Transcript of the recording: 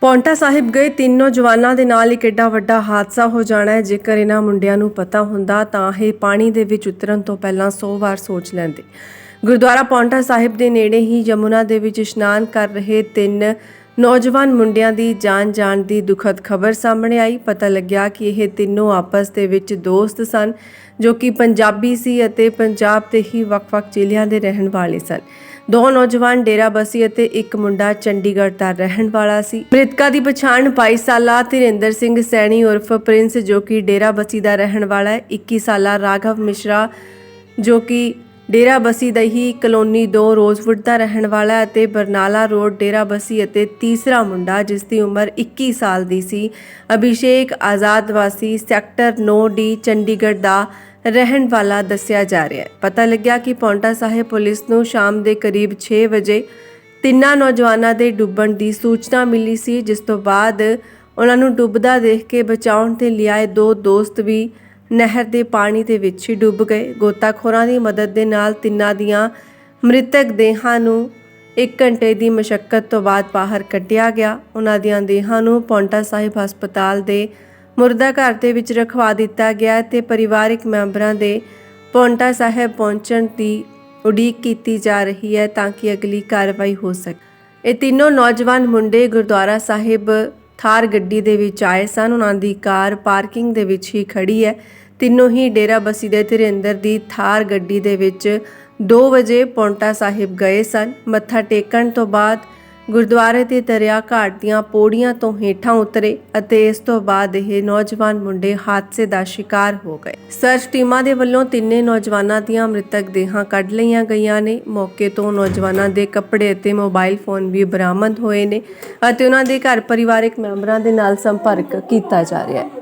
ਪੌਂਟਾ ਸਾਹਿਬ ਗਏ, ਤਿੰਨ ਨੌਜਵਾਨਾਂ ਦੇ ਨਾਲ ਇੱਕ ਏਡਾ ਵੱਡਾ ਹਾਦਸਾ ਹੋ ਜਾਣਾ ਹੈ। ਜੇਕਰ ਇਹਨਾਂ ਮੁੰਡਿਆਂ ਨੂੰ ਪਤਾ ਹੁੰਦਾ ਤਾਂ ਇਹ ਪਾਣੀ ਦੇ ਵਿੱਚ ਉਤਰਨ ਤੋਂ ਪਹਿਲਾਂ 100 ਵਾਰ ਸੋਚ ਲੈਂਦੇ। ਗੁਰਦੁਆਰਾ ਪੌਂਟਾ ਸਾਹਿਬ ਦੇ ਨੇੜੇ ਹੀ ਯਮੁਨਾ ਦੇ ਵਿੱਚ ਇਸ਼ਨਾਨ ਕਰ ਰਹੇ ਤਿੰਨ ਨੌਜਵਾਨ ਮੁੰਡਿਆਂ ਦੀ ਜਾਨ ਜਾਣ ਦੀ ਦੁਖਦ ਖਬਰ ਸਾਹਮਣੇ ਆਈ। ਪਤਾ ਲੱਗਿਆ ਕਿ ਇਹ ਤਿੰਨੋਂ ਆਪਸ ਦੇ ਵਿੱਚ ਦੋਸਤ ਸਨ, ਜੋ ਕਿ ਪੰਜਾਬੀ ਸੀ ਅਤੇ ਪੰਜਾਬ ਦੇ ਹੀ ਵੱਖ-ਵੱਖ ਜ਼ਿਲ੍ਹਿਆਂ ਦੇ ਰਹਿਣ ਵਾਲੇ ਸਨ। ਦੋ ਨੌਜਵਾਨ ਡੇਰਾਬੱਸੀ ਅਤੇ ਇੱਕ ਮੁੰਡਾ ਚੰਡੀਗੜ੍ਹ ਦਾ ਰਹਿਣ ਵਾਲਾ ਸੀ। ਮ੍ਰਿਤਕਾ ਦੀ ਪਛਾਣ 22 ਸਾਲਾ ਧਿਰਿੰਦਰ ਸਿੰਘ ਸੈਣੀ ਉਰਫ ਪ੍ਰਿੰਸ ਜੋ ਕਿ ਡੇਰਾਬੱਸੀ ਦਾ ਰਹਿਣ ਵਾਲਾ ਹੈ। 21 ਸਾਲਾ ਰਾਘਵ ਮਿਸ਼ਰਾ ਜੋ ਕਿ ਡੇਰਾਬੱਸੀ ਦਹੀ ਕਲੋਨੀ 2 ਰੋਜ਼ਵੁੱਡ ਦਾ ਰਹਿਣ ਵਾਲਾ ਅਤੇ ਬਰਨਾਲਾ ਰੋਡ ਡੇਰਾਬੱਸੀ ਅਤੇ ਤੀਸਰਾ ਮੁੰਡਾ ਜਿਸ ਦੀ ਉਮਰ 21 ਸਾਲ ਦੀ ਸੀ। ਅਭਿਸ਼ੇਕ ਆਜ਼ਾਦ ਵਾਸੀ ਸੈਕਟਰ 9 ਡੀ ਚੰਡੀਗੜ੍ਹ ਦਾ ਰਹਿਣ ਵਾਲਾ ਦੱਸਿਆ ਜਾ ਰਿਹਾ ਹੈ। ਪਤਾ ਲੱਗਿਆ ਕਿ ਪੌਂਟਾ ਸਾਹਿਬ ਪੁਲਿਸ ਨੂੰ ਸ਼ਾਮ ਦੇ ਕਰੀਬ 6 ਵਜੇ ਤਿੰਨਾਂ ਨੌਜਵਾਨਾਂ ਦੇ ਡੁੱਬਣ ਦੀ ਸੂਚਨਾ ਮਿਲੀ ਸੀ, ਜਿਸ ਤੋਂ ਬਾਅਦ ਉਹਨਾਂ ਨੂੰ ਡੁੱਬਦਾ ਦੇਖ ਕੇ ਬਚਾਉਣ ਤੇ ਲਿਆਏ ਦੋ ਦੋਸਤ ਵੀ ਨਹਿਰ ਦੇ ਪਾਣੀ ਦੇ ਵਿੱਚ ਹੀ ਡੁੱਬ ਗਏ। ਗੋਤਾਖੋਰਾਂ ਦੀ ਮਦਦ ਦੇ ਨਾਲ ਤਿੰਨਾਂ ਦੀਆਂ ਮ੍ਰਿਤਕ ਦੇਹਾਂ ਨੂੰ 1 ਘੰਟੇ ਦੀ ਮਸ਼ੱਕਤ ਤੋਂ ਬਾਅਦ ਬਾਹਰ ਕੱਢਿਆ ਗਿਆ। ਉਹਨਾਂ ਦੀਆਂ ਦੇਹਾਂ ਨੂੰ ਪੌਂਟਾ ਸਾਹਿਬ ਹਸਪਤਾਲ ਦੇ ਮੁਰਦਾ ਘਰ ਦੇ ਵਿੱਚ ਰਖਵਾ ਦਿੱਤਾ ਗਿਆ ਤੇ ਪਰਿਵਾਰਕ ਮੈਂਬਰਾਂ ਦੇ ਪੌਂਟਾ ਸਾਹਿਬ ਪਹੁੰਚਣ ਦੀ ਉਡੀਕ ਕੀਤੀ ਜਾ ਰਹੀ ਹੈ ਤਾਂ ਕਿ ਅਗਲੀ ਕਾਰਵਾਈ ਹੋ ਸਕੇ। ਇਹ ਤਿੰਨੋਂ ਨੌਜਵਾਨ ਮੁੰਡੇ ਗੁਰਦੁਆਰਾ ਸਾਹਿਬ ਥਾਰ ਗੱਡੀ ਦੇ ਵਿੱਚ ਆਏ ਸਨ। ਉਹਨਾਂ ਦੀ ਕਾਰ ਪਾਰਕਿੰਗ ਦੇ ਵਿੱਚ ਹੀ ਖੜੀ ਹੈ। ਤਿੰਨੋਂ ਹੀ ਡੇਰਾ ਬਸੀ ਦੇ ਧਿਰਿੰਦਰ ਦੀ ਥਾਰ ਗੱਡੀ ਦੇ ਵਿੱਚ 2 ਵਜੇ ਪੌਂਟਾ ਸਾਹਿਬ ਗਏ ਸਨ। ਮੱਥਾ ਟੇਕਣ ਤੋਂ ਬਾਅਦ ਗੁਰਦੁਆਰੇ ਦੇ ਦਰਿਆ ਘਾਟ ਦੀਆਂ ਪੌੜੀਆਂ ਤੋਂ ਹੇਠਾਂ ਉਤਰੇ ਅਤੇ ਇਸ ਤੋਂ ਬਾਅਦ ਇਹ ਨੌਜਵਾਨ ਮੁੰਡੇ ਹਾਦਸੇ ਦਾ ਸ਼ਿਕਾਰ ਹੋ ਗਏ। ਸਰਚ ਟੀਮਾਂ ਦੇ ਵੱਲੋਂ ਤਿੰਨੇ ਨੌਜਵਾਨਾਂ ਦੀਆਂ ਮ੍ਰਿਤਕ ਦੇਹਾਂ ਕੱਢ ਲਈਆਂ ਗਈਆਂ ਨੇ। ਮੌਕੇ ਤੋਂ ਨੌਜਵਾਨਾਂ ਦੇ ਕੱਪੜੇ ਅਤੇ ਮੋਬਾਈਲ ਫੋਨ ਵੀ ਬਰਾਮਦ ਹੋਏ ਨੇ ਅਤੇ ਉਹਨਾਂ ਦੇ ਘਰ ਪਰਿਵਾਰਕ ਮੈਂਬਰਾਂ ਦੇ ਨਾਲ ਸੰਪਰਕ ਕੀਤਾ ਜਾ ਰਿਹਾ ਹੈ।